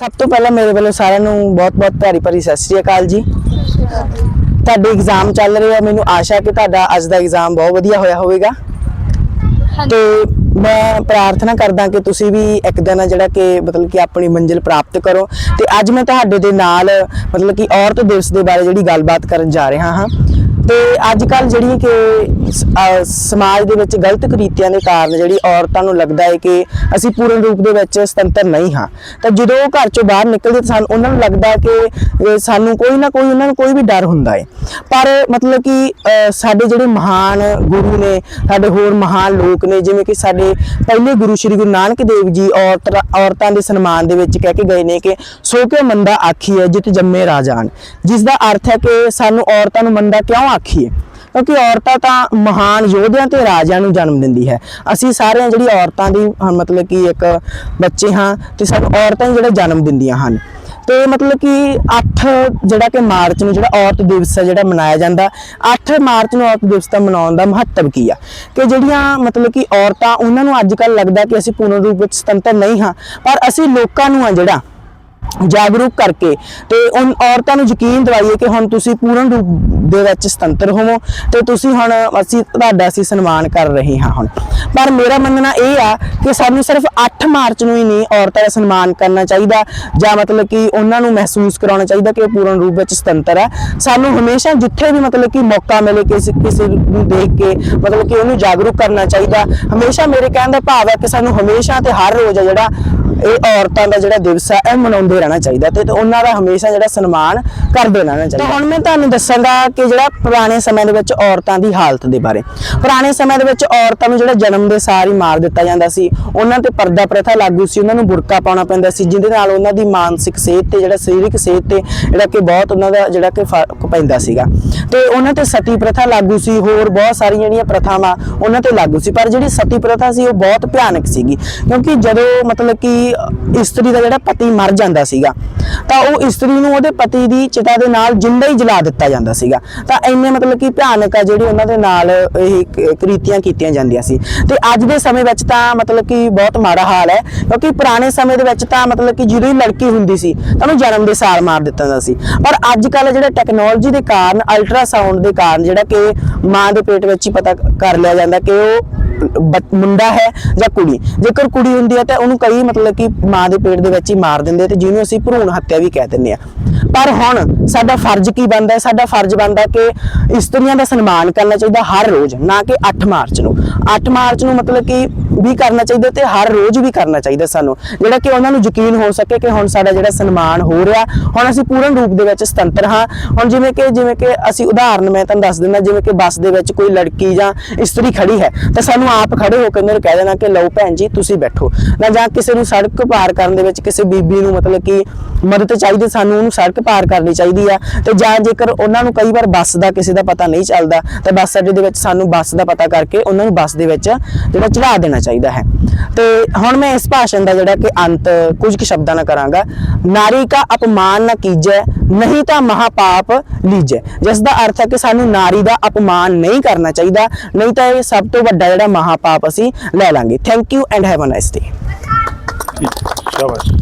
ਸਭ ਤੋਂ ਪਹਿਲਾਂ ਮੇਰੇ ਵੱਲੋਂ ਸਾਰਿਆਂ ਨੂੰ ਬਹੁਤ-ਬਹੁਤ ਪਿਆਰੀ ਭਰੀ ਸਤਿ ਸ਼੍ਰੀ ਅਕਾਲ ਜੀ। ਤੁਹਾਡੇ ਐਗਜ਼ਾਮ ਚੱਲ ਰਹੇ ਆ ਮੈਨੂੰ ਆਸ਼ਾ ਹੈ ਕਿ ਤੁਹਾਡਾ ਅੱਜ ਦਾ ਐਗਜ਼ਾਮ ਬਹੁਤ ਵਧੀਆ ਹੋਇਆ ਹੋਵੇਗਾ। ਤੇ ਮੈਂ ਪ੍ਰਾਰਥਨਾ ਕਰਦਾ ਕਿ ਤੁਸੀਂ ਵੀ ਇੱਕ ਦਿਨ ਜਿਹੜਾ ਕਿ ਮਤਲਬ ਕਿ ਆਪਣੀ ਮੰਜ਼ਿਲ ਪ੍ਰਾਪਤ ਕਰੋ। ਤੇ ਅੱਜ ਮੈਂ ਤੁਹਾਡੇ ਦੇ ਨਾਲ ਮਤਲਬ ਕਿ ਔਰਤ ਦਿਵਸ ਦੇ ਬਾਰੇ ਜਿਹੜੀ ਗੱਲਬਾਤ ਕਰਨ ਜਾ ਰਿਹਾ ਹਾਂ। ਤੇ ਅੱਜ ਕੱਲ ਜਿਹੜੀ ਕਿ ਅਹ ਸਮਾਜ ਦੇ ਵਿੱਚ ਗਲਤ ਕ੍ਰਿਤੀਆਂ ਦੇ ਕਾਰਨ ਜਿਹੜੀ ਔਰਤਾਂ ਨੂੰ ਲੱਗਦਾ ਹੈ ਕਿ ਅਸੀਂ ਪੂਰਨ ਰੂਪ ਦੇ ਵਿੱਚ ਸੁਤੰਤਰ ਨਹੀਂ ਹਾਂ। ਤਾਂ ਜਦੋਂ ਉਹ ਘਰ ਚੋਂ ਬਾਹਰ ਨਿਕਲਦੇ ਤਾਂ ਸਾਨੂੰ ਉਹਨਾਂ ਨੂੰ ਲੱਗਦਾ ਕਿ ਅਹ ਸਾਨੂੰ ਕੋਈ ਨਾ ਕੋਈ, ਉਹਨਾਂ ਨੂੰ ਕੋਈ ਵੀ ਡਰ ਹੁੰਦਾ ਹੈ। ਪਰ ਮਤਲਬ ਕਿ ਅਹ ਸਾਡੇ ਜਿਹੜੇ ਮਹਾਨ ਗੁਰੂ ਨੇ, ਸਾਡੇ ਹੋਰ ਮਹਾਨ ਲੋਕ ਨੇ, ਜਿਵੇਂ ਕਿ ਸਾਡੇ ਪਹਿਲੇ ਗੁਰੂ ਸ੍ਰੀ ਗੁਰੂ ਨਾਨਕ ਦੇਵ ਜੀ ਔਰਤ, ਔਰਤਾਂ ਦੇ ਸਨਮਾਨ ਦੇ ਵਿੱਚ ਕਹਿ ਕੇ ਗਏ ਨੇ ਕਿ ਸੋ ਕਿਉ ਮੰਦਾ ਆਖੀ ਹੈ, ਜਿਤ ਜੰਮੇ ਰਾਜਾਨ। ਜਿਸ ਦਾ ਅਰਥ ਹੈ ਕਿ ਸਾਨੂੰ ਔਰਤਾਂ ਨੂੰ ਮੰਦਾ ਕਿਉਂ ਆਖੀਏ। ਕਿਉਂਕਿ ਔਰਤਾਂ ਤਾਂ ਮਹਾਨ ਯੋਧਿਆਂ ਤੇ ਰਾਜਿਆਂ ਨੂੰ ਜਨਮ ਦਿੰਦੀ ਹੈ। ਅਸੀਂ ਸਾਰਿਆਂ ਜਿਹੜੀ ਔਰਤਾਂ ਦੀ ਮਤਲਬ ਕਿ ਇੱਕ ਬੱਚੇ ਹਾਂ ਤੇ ਸਾਨੂੰ ਔਰਤਾਂ ਹੀ ਜਿਹੜੇ ਜਨਮ ਦਿੰਦੀਆਂ ਹਨ। ਤੇ ਮਤਲਬ ਕਿ 8 ਜਿਹੜਾ ਕਿ ਮਾਰਚ ਨੂੰ ਜਿਹੜਾ ਔਰਤ ਦਿਵਸ ਹੈ ਜਿਹੜਾ ਮਨਾਇਆ ਜਾਂਦਾ 8 ਮਾਰਚ ਨੂੰ ਔਰਤ ਦਿਵਸ ਦਾ ਮਨਾਉਣ ਦਾ ਮਹੱਤਵ ਕੀ ਆ? ਕਿ ਜਿਹੜੀਆਂ ਮਤਲਬ ਕਿ ਔਰਤਾਂ, ਉਹਨਾਂ ਨੂੰ ਅੱਜ ਕੱਲ ਲੱਗਦਾ ਕਿ ਅਸੀਂ ਪੂਰਨ ਰੂਪ ਵਿੱਚ ਸੁਤੰਤਰ ਨਹੀਂ ਹਾਂ, ਪਰ ਅਸੀਂ ਲੋਕਾਂ ਨੂੰ ਆ ਜਿਹੜਾ ਜਾਗਰੂਕ ਕਰਕੇ ਤੇ ਉਨ ਔਰਤਾਂ ਨੂੰ ਯਕੀਨ ਦਿਵਾਈਏ ਕਿ ਹੁਣ ਤੁਸੀਂ ਪੂਰਨ ਰੂਪ ਦੇ ਵਿੱਚ ਸੁਤੰਤਰ ਹੋਵੋ ਤੇ ਤੁਸੀਂ ਹੁਣ ਅਸੀਂ ਤੁਹਾਡਾ ਅਸੀਂ ਸਨਮਾਨ ਕਰ ਰਹੇ ਹਾਂ ਹੁਣ। ਪਰ ਮੇਰਾ ਮੰਨਣਾ ਇਹ ਆ ਕਿ ਸਾਨੂੰ ਸਿਰਫ 8 ਮਾਰਚ ਨੂੰ ਹੀ ਨਹੀਂ ਔਰਤਾਂ ਦਾ ਸਨਮਾਨ ਕਰਨਾ ਚਾਹੀਦਾ, ਜਾਂ ਮਤਲਬ ਕਿ ਉਹਨਾਂ ਨੂੰ ਮਹਿਸੂਸ ਕਰਾਉਣਾ ਚਾਹੀਦਾ ਕਿ ਉਹ ਪੂਰਨ ਰੂਪ ਵਿੱਚ ਸੁਤੰਤਰ ਹੈ ਸਾਨੂੰ ਹਮੇਸ਼ਾ ਜਿੱਥੇ ਵੀ ਮਤਲਬ ਕਿ ਮੌਕਾ ਮਿਲੇ ਕਿਸੇ ਕਿਸੇ ਨੂੰ ਦੇਖ ਕੇ ਮਤਲਬ ਕਿ ਉਹਨੂੰ ਜਾਗਰੂਕ ਕਰਨਾ ਚਾਹੀਦਾ। ਹਮੇਸ਼ਾ ਮੇਰੇ ਕਹਿਣ ਦਾ ਭਾਵ ਹੈ ਕਿ ਸਾਨੂੰ ਹਮੇਸ਼ਾ ਤੇ ਹਰ ਰੋਜ਼ ਜਿਹੜਾ ਇਹ ਔਰਤਾਂ ਦਾ ਜਿਹੜਾ ਦਿਵਸ ਹੈ, ਇਹ ਮਨਾਉਂਦੇ ਰਹਿਣਾ ਚਾਹੀਦਾ ਤੇ ਉਹਨਾਂ ਦਾ ਹਮੇਸ਼ਾ ਜਿਹੜਾ ਸਨਮਾਨ ਕਰਦੇ ਰਹਿਣਾ ਚਾਹੀਦਾ। ਹੁਣ ਮੈਂ ਤੁਹਾਨੂੰ ਦੱਸਾਂਗਾ ਕਿ ਜਿਹੜਾ ਪੁਰਾਣੇ ਸਮੇਂ ਦੇ ਵਿੱਚ ਔਰਤਾਂ ਦੀ ਹਾਲਤ ਦੇ ਬਾਰੇ। ਪੁਰਾਣੇ ਸਮੇਂ ਦੇ ਵਿੱਚ ਔਰਤਾਂ ਨੂੰ ਜਿਹੜਾ ਜਨਮ ਦੇ ਸਾਰ ਹੀ ਮਾਰ ਦਿੱਤਾ ਜਾਂਦਾ ਸੀ। ਉਹਨਾਂ ਤੇ ਪਰਦਾ ਪ੍ਰਥਾ ਲਾਗੂ ਸੀ, ਉਹਨਾਂ ਨੂੰ ਬੁਰਕਾ ਪਾਉਣਾ ਪੈਂਦਾ ਸੀ, ਜਿਹਦੇ ਨਾਲ ਉਹਨਾਂ ਦੀ ਮਾਨਸਿਕ ਸਿਹਤ ਤੇ ਜਿਹੜਾ ਸਰੀਰਕ ਸਿਹਤ ਤੇ ਜਿਹੜਾ ਕਿ ਬਹੁਤ ਉਹਨਾਂ ਦਾ ਜਿਹੜਾ ਕਿ ਫ਼ਰਕ ਪੈਂਦਾ ਸੀਗਾ। ਤੇ ਉਹਨਾਂ ਤੇ ਸਤੀ ਪ੍ਰਥਾ ਲਾਗੂ ਸੀ, ਹੋਰ ਬਹੁਤ ਸਾਰੀਆਂ ਜਿਹੜੀਆਂ ਪ੍ਰਥਾਵਾਂ ਉਹਨਾਂ ਤੇ ਲਾਗੂ ਸੀ, ਪਰ ਜਿਹੜੀ ਸਤੀ ਪ੍ਰਥਾ ਸੀ, ਉਹ ਬਹੁਤ ਭਿਆਨਕ ਸੀਗੀ। ਕਿਉਂਕਿ ਜਦੋਂ ਮਤਲਬ ਕਿ ਇਸਤਰੀ ਦਾ ਜਿਹੜਾ ਪਤੀ ਮਰ ਜਾਂਦਾ ਸੀਗਾ, ਤਾਂ ਉਹ ਇਸਤਰੀ ਨੂੰ ਉਹਦੇ ਪਤੀ ਦੀ ਚਿਤਾ ਦੇ ਨਾਲ ਜਿੰਦਾ ਹੀ ਜਲਾ ਦਿੱਤਾ ਜਾਂਦਾ ਸੀਗਾ। ਤਾਂ ਇੰਨੇ ਮਤਲਬ ਕਿ ਭਿਆਨਕ ਆ ਜਿਹੜੀ ਉਹਨਾਂ ਦੇ ਨਾਲ ਇਹ ਕ੍ਰਿਤੀਆਂ ਕੀਤੀਆਂ ਜਾਂਦੀਆਂ ਸੀ। ਤੇ ਅੱਜ ਦੇ ਸਮੇਂ ਵਿੱਚ ਤਾਂ ਮਤਲਬ ਕਿ ਬਹੁਤ ਮਾੜਾ ਹਾਲ ਹੈ, ਕਿਉਂਕਿ ਪੁਰਾਣੇ ਸਮੇਂ ਦੇ ਵਿੱਚ ਤਾਂ ਮਤਲਬ ਕਿ ਜਦੋਂ ਲੜਕੀ ਹੁੰਦੀ ਸੀ, ਤਾਂ ਉਹਨੂੰ ਜਨਮ ਦੇ ਸਾਲ ਮਾਰ ਦਿੱਤਾ ਜਾਂਦਾ ਸੀ। ਪਰ ਅੱਜ ਕੱਲ ਜਿਹੜਾ ਟੈਕਨੋਲੋਜੀ ਦੇ ਕਾਰਨ ਅਲਟਰਾਸਾਊਂਡ ਦੇ ਕਾਰਨ ਜਿਹੜਾ ਕਿ ਮਾਂ ਦੇ ਪੇਟ ਵਿੱਚ ਹੀ ਪਤਾ ਕਰ ਲਿਆ ਜਾਂਦਾ ਕਿ ਉਹ ਮੁੰਡਾ ਹੈ ਜਾਂ ਕੁੜੀ। ਜੇਕਰ ਕੁੜੀ ਹੁੰਦੀ ਹੈ ਤਾਂ ਉਹਨੂੰ ਕਈ ਮਤਲਬ ਕਿ ਮਾਂ ਦੇ ਪੇਟ ਦੇ ਵਿੱਚ ਹੀ ਮਾਰ ਦਿੰਦੇ ਤੇ ਜਿਹਨੂੰ ਅਸੀਂ ਭਰੂਣ ਹੱਤਿਆ ਵੀ ਕਹਿ ਦਿੰਦੇ ਆ। ਪਰ ਹੁਣ ਸਾਡਾ ਫਰਜ਼ ਕੀ ਬਣਦਾ ਹੈ? ਸਾਡਾ ਫਰਜ਼ ਬਣਦਾ ਕਿ ਇਸਤਰੀਆਂ ਦਾ ਸਨਮਾਨ ਕਰਨਾ ਚਾਹੀਦਾ ਹਰ ਰੋਜ਼, ਨਾ ਕਿ 8 ਮਾਰਚ ਨੂੰ। 8 ਮਾਰਚ ਨੂੰ ਮਤਲਬ ਕਿ ਵੀ ਕਰਨਾ ਚਾਹੀਦਾ ਤੇ ਹਰ ਰੋਜ਼ ਵੀ ਕਰਨਾ ਚਾਹੀਦਾ ਸਾਨੂੰ। ਜਿਹੜਾ ਕਿ ਉਹਨਾਂ ਨੂੰ ਯਕੀਨ ਹੋ ਸਕੇ ਕਿ ਹੁਣ ਸਾਡਾ ਜਿਹੜਾ ਸਨਮਾਨ ਹੋ ਰਿਹਾ, ਹੁਣ ਅਸੀਂ ਪੂਰਨ ਰੂਪ ਦੇ ਵਿੱਚ ਸੁਤੰਤਰ ਹਾਂ। ਹੁਣ ਜਿਵੇਂ ਕਿ ਜਿਵੇਂ ਕਿ ਅਸੀਂ ਉਦਾਹਰਨ ਮੈਂ ਤੁਹਾਨੂੰ ਦੱਸ ਦਿੰਦਾ, ਜਿਵੇਂ ਕਿ ਬੱਸ ਦੇ ਵਿੱਚ ਕੋਈ ਲੜਕੀ ਜਾਂ ਇਸਤਰੀ ਖੜੀ ਹੈ, ਤਾਂ ਸਾਨੂੰ ਆਪ ਖੜੇ ਹੋ ਕੇ ਉਹਨਾਂ ਨੂੰ ਕਹਿ ਦੇਣਾ ਕਿ ਲਓ ਭੈਣ ਜੀ, ਤੁਸੀਂ ਬੈਠੋ। ਨਾ ਜਾਂ ਕਿਸੇ ਨੂੰ ਸੜਕ ਪਾਰ ਕਰਨ ਦੇ ਵਿੱਚ ਕਿਸੇ ਬੀਬੀ ਨੂੰ ਮਤਲਬ ਕਿ ਮਦਦ ਚਾਹੀਦੀ, ਸਾਨੂੰ ਉਹਨੂੰ ਸੜਕ ਪਾਰ ਕਰਨੀ ਚਾਹੀਦੀ ਆ। ਤੇ ਜਾਂ ਜੇਕਰ ਉਹਨਾਂ ਨੂੰ ਕਈ ਵਾਰ ਬੱਸ ਦਾ ਕਿਸੇ ਦਾ ਪਤਾ ਨਹੀਂ ਚੱਲਦਾ, ਤਾਂ ਬੱਸ ਅੱਡੇ ਦੇ ਵਿੱਚ ਸਾਨੂੰ ਬੱਸ ਦਾ ਪਤਾ ਕਰਕੇ ਉਹਨਾਂ ਨੂੰ ਬੱਸ ਦੇ ਵਿੱਚ ਜਿਹੜਾ ਚੜਾ ਦੇਣਾ ਚਾਹੀਦਾ ਹੈ। ਤੇ ਹੁਣ ਮੈਂ ਇਸ ਭਾਸ਼ਣ ਦਾ ਜਿਹੜਾ ਕਿ ਅੰਤ ਕੁਝ ਕੁ ਸ਼ਬਦਾਂ ਨਾਲ ਕਰਾਂਗਾ। ਨਾਰੀ ਕਾ ਅਪਮਾਨ ਨਾ ਕੀਜੈ, ਨਹੀਂ ਤਾਂ ਮਹਾਪਾਪ ਲੀਜੈ। ਜਿਸ ਦਾ ਅਰਥ ਹੈ ਕਿ ਸਾਨੂੰ ਨਾਰੀ ਦਾ ਅਪਮਾਨ ਨਹੀਂ ਕਰਨਾ ਚਾਹੀਦਾ, ਨਹੀਂ ਤਾਂ ਇਹ ਸਭ ਤੋਂ ਵੱਡਾ ਜਿਹੜਾ ਮਹਾਪਾਪ ਅਸੀਂ ਲੈ ਲਾਂਗੇ। Thank you and have a nice day ਸ਼ਾਬਾਸ਼।